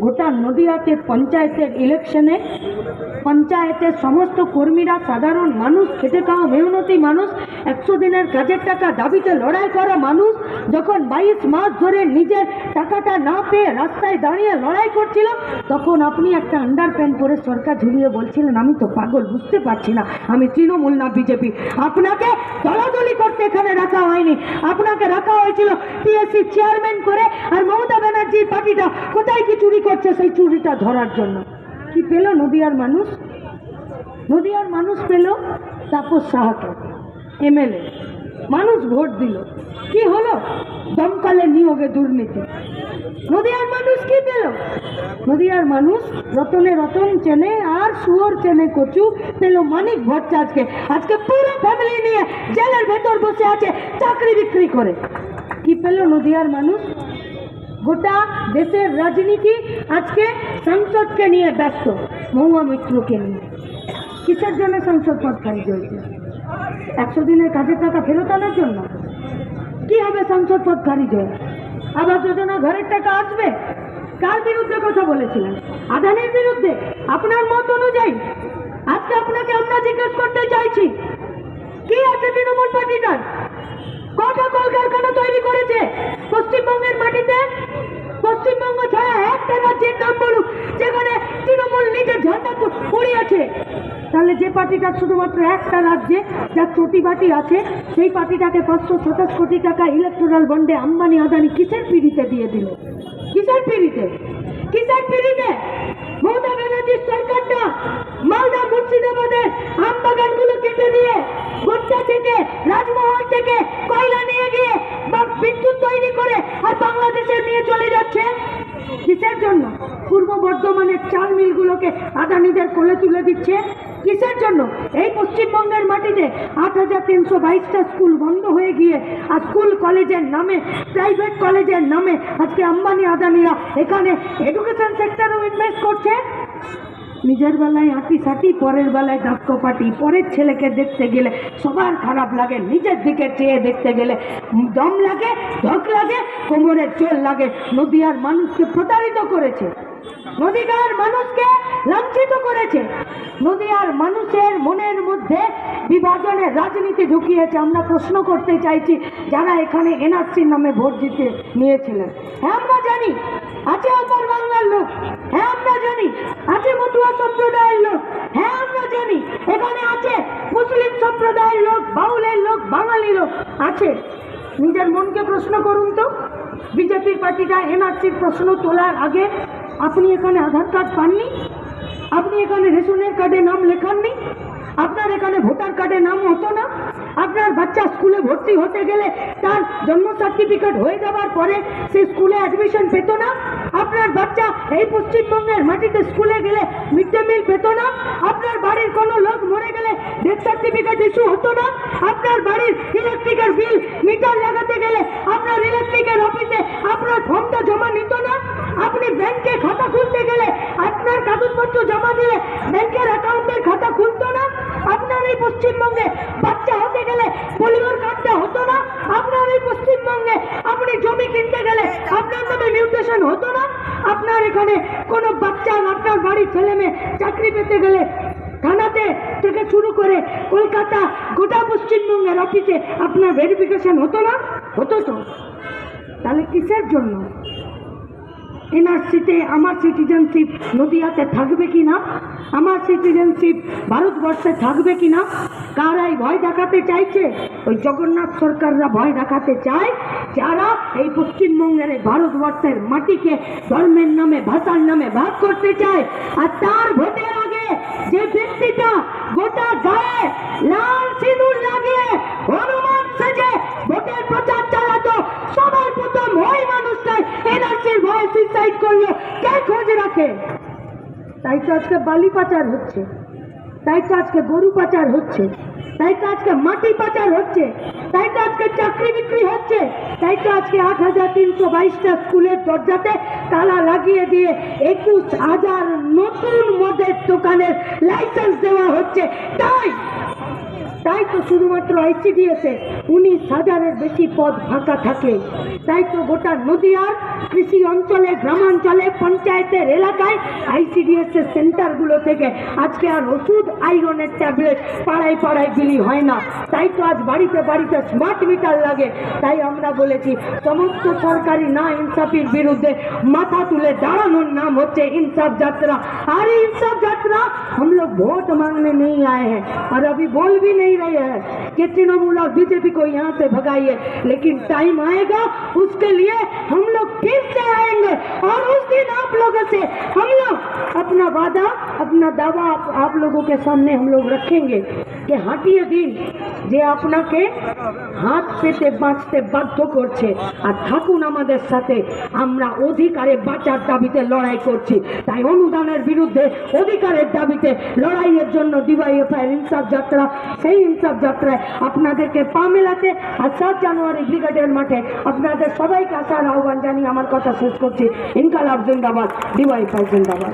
গোটা নদীয়াতে পঞ্চায়েতের ইলেকশনে পঞ্চায়েতের সমস্ত কর্মীরা সাধারণ মানুষ, খেটে খাওয়া মেহনতি মানুষ, একশো দিনের কাজের টাকা দাবিতে লড়াই করা মানুষ, যখন বাইশ মাস ধরে নিজের টাকাটা না পেয়ে রাস্তায় দাঁড়িয়ে লড়াই করছিল, তখন আপনি একটা আন্ডার প্যান্ট পরে সরকার ঝুলিয়ে বলছিলেন, আমি তো পাগল, বুঝতে পারছি না, আমি তৃণমূল না, বিজেপি। আপনাকে দলাদলি করতে এখানে রাখা হয়নি। আপনাকে রাখা হয়েছিল টিএসসি চেয়ারম্যান করে, আর মমতা ব্যানার্জির পার্টিটা কোথায় কি চুরি করছে সেই চুরিটা ধরার জন্য? কি পেল নদিয়ার মানুষ? নদিয়ার মানুষ পেল তাপস সাহাকে, এমএলএ। মানুষ ভোট দিল। কি হলো? দমকলে নিয়োগে দুর্নীতি। নদিয়ার মানুষ কি পেল? নদিয়ার মানুষ রতনে রতন চেনে আর সুয়র চেনে কচু, পেল মানিক ভট্টাচার্যকে। আজকে পুরো ফ্যামিলি নিয়ে জেলের ভেতর বসে আছে, চাকরি বিক্রি করে। কি পেল নদিয়ার মানুষ? গোটা দেশের রাজনীতি আজকে সংসদকে নিয়ে ব্যস্ত, মহুয়া মিত্রকে নিয়ে। কিসের জন্য সংসদ পদ খারিজ হয়েছে একশো দিনের কাজের টাকা ফেরত আনার জন্য? কি হবে সংসদ পদ খারিজ হয়ে আবাস যোজনা ঘরের টাকা আসবে? কার বিরুদ্ধে কথা বলেছিলেন? আদানির বিরুদ্ধে? আপনার মত অনুযায়ী? আজকে আপনাকে আমরা জিজ্ঞেস করতে চাইছি, কি আছে তৃণমূল পার্টিটার? কটা কলকারখানা তৈরি করেছে পশ্চিমবঙ্গের মাটিতে? পশ্চিমবঙ্গ ছাড়া একটা রাজ্যের নাম বলুক, যেখানে তৃণমূল নিজের ঝান্ডা পড়িয়েছে। তাহলে যে পার্টিটা শুধুমাত্র একটা রাজ্যে যার চটি আছে, সেই পার্টিটাকে পাঁচশো সাতাশ কোটি টাকা ইলেকট্রাল বন্ডে আম্বানি আদানি কিসের পিড়িতে দিয়ে দিল? কিসের পিড়িতে? কিসের পিড়িতে? মমতা ব্যানার্জির সরকারটা মালদা মুর্শিদাবাদের আমবাগানগুলো কেটে দিয়ে গোটা থেকে রাজমহল থেকে কয়লা নিয়ে গিয়ে বা বিদ্যুৎ তৈরি করে আর বাংলাদেশে নিয়ে চলে যাচ্ছে কিসের জন্য? পূর্ব বর্ধমানের চাল মিলগুলোকে আদানিদের কোলে তুলে দিচ্ছে? কিসের জন্য? এই পশ্চিমবঙ্গের মাটিতে আট হাজার তিনশো বাইশটা স্কুল বন্ধ হয়ে গিয়ে আর স্কুল কলেজের নামে, প্রাইভেট কলেজের নামে আজকে আম্বানি আদানিরা এখানে এডুকেশন সেক্টরও ইনভেস্ট করছে? নিজের বেলায় আঁটি সাটি পরের বেলায় দাঁত কপাটি পরের ছেলেকে দেখতে গেলে সবার খারাপ লাগে, নিজের দিকে চেয়ে দেখতে গেলে দম লাগে, ধক লাগে কোমরের চোল লাগে। নদীয়ার মানুষকে প্রতারিত করেছে। নদীকার মানুষকে লাঞ্ছিত করেছে। নদীয়ার মানুষের মনের মধ্যে বিভাজনের রাজনীতি ঢুকিয়েছে। আমরা প্রশ্ন করতে চাইছি, যারা এখানে এনআরসির নামে ভোট দিতে নিয়েছিলেন। হ্যাঁ আমরা জানি, আছে অপর বাংলার লোক। হ্যাঁ আমরা জানি। আছে মতুয়া সম্প্রদায়ের লোক। হ্যাঁ আমরা জানি। এখানে আছে মুসলিম সম্প্রদায়ের লোক, বাউলের লোক বাঙালি লোক। আছে। নিজের মনকে প্রশ্ন করুন তো। বিজেপির পার্টিটা, এনআরসির প্রশ্ন তোলার আগে আপনি এখানে আধার কার্ড পাননি? আপনি এখানে রেশনের কার্ডে নাম লেখাননি? আপনার এখানে ভোটার কার্ডে নাম হতো না? আপনার বাচ্চা স্কুলে ভর্তি হতে গেলে তার জন্ম সার্টিফিকেট হয়ে যাওয়ার পরে সে স্কুলে অ্যাডমিশন পেত না। আপনার বাচ্চা এই পশ্চিমবঙ্গের মাটিতে স্কুলে গেলে মিড ডে মিল পেত না। আপনার বাড়ির কোনো লোক মরে গেলে ডেথ সার্টিফিকেট ইস্যু হতো না। আপনার বাড়ির ইলেকট্রিকের বিল মিটার লাগাতে গেলে আপনার ইলেকট্রিকের অফিসে আপনার ফর্মটা জমা নিত না। আপনি ব্যাংকে খাতা খুলতে গেলে আপনার কাগজপত্র জমা দিলে ব্যাংকের অ্যাকাউন্টের খাতা খুলতো না। আপনার এই পশ্চিমবঙ্গে হতে কার্ডটা হতো না। আপনার এই পশ্চিমবঙ্গে আপনি জমি কিনতে গেলে আপনার নামে মিউটেশন হতো না। আপনার এখানে কোনো বাচ্চা, আপনার বাড়ির ছেলে মেয়ে চাকরি পেতে গেলে থানাতে থেকে শুরু করে কলকাতা, গোটা পশ্চিমবঙ্গের অফিসে আপনার ভেরিফিকেশন হতো না। হতো তো? তাহলে কিসের জন্য? এনআরসিতে আমার সিটিজেনশিপ নদিয়াতে থাকবে কি না আমার সিটিজেনশিপ ভারতবর্ষে থাকবে কি না কারাই ভয় দেখাতে চাইছে? ওই জগন্নাথ সরকাররা ভয় দেখাতে চায় যারা এই পশ্চিমবঙ্গের ভারতবর্ষের মাটিকে ধর্মের নামে, ভাষার নামে ভাগ করতে চায়। আর তার ভোটের আগে যে ব্যক্তিটা গোটা গায়ে লাল সিঁদুর লাগিয়ে হনুমান সেজে ভোটের প্রচার চালাতো, সবার প্রথম ওই মানুষটাই এনআরসির ভয়ে সুইসাইড করল। কে খোঁজ রাখে? তাই তো আজকে বালি পাচার হচ্ছে। তাই তো আজকে গরু পাচার হচ্ছে। তাই তো আজকে মাটি পাচার হচ্ছে। তাই তো আজকে চাকরি বিক্রি হচ্ছে। তাই তো আজকে আট হাজার তিনশো বাইশটা স্কুলের দরজাতে তালা লাগিয়ে দিয়ে একুশ হাজার নতুন মদের দোকানের লাইসেন্স দেওয়া হচ্ছে। তাই তাই তো শুধুমাত্র আইসিডিএসে উনিশ হাজারের বেশি পদ ফাঁকা থাকে। তাই তো গোটা নদীয়ার কৃষি অঞ্চলে, গ্রামাঞ্চলে, পঞ্চায়েতের এলাকায় আইসিডিএসের সেন্টারগুলো থেকে আজকে আর ওষুধ, আয়রনের ট্যাবলেট পাড়ায় পাড়ায় বিলি হয় না। তাই তো আজ বাড়িতে বাড়িতে স্মার্ট মিটার লাগে। তাই আমরা বলেছি, সমস্ত সরকারি না ইনসাফির বিরুদ্ধে মাথা তুলে দাঁড়ানোর নাম হচ্ছে ইনসাফ যাত্রা। আর ইনসাফ यात्रा हम लोग वोट मांगने नहीं आए हैं और अभी बोल भी नहीं रहे हैं कि तृणमूल और बीजेपी को यहाँ से भगाइए। लेकिन टाइम आएगा, उसके लिए हम लोग फिर से आएँगे और उस दिन आप लोगों से हम लोग अपना वादा अपना दावा आप, आप लोगों के सामने हम लोग रखेंगे कि হাঁটিয়ে দিন যে আপনাকে হাত পেতে বাঁচতে বাধ্য করছে আর থাকুন আমাদের সাথে আমরা অধিকারে বাঁচার দাবিতে লড়াই করছি তাই অনুদানের বিরুদ্ধে অধিকারের দাবিতে লড়াইয়ের জন্য ডিওয়াইএফআই ইনসাফ যাত্রা সেই ইনসাফ যাত্রায় আপনাদেরকে পা মেলাতে আর সাত জানুয়ারি ব্রিগেডের মাঠে আপনাদের সবাইকে আসার আহ্বান জানিয়ে আমার কথা শেষ করছি ইনকালাব জিন্দাবাদ ডিওয়াইএফআই জিন্দাবাদ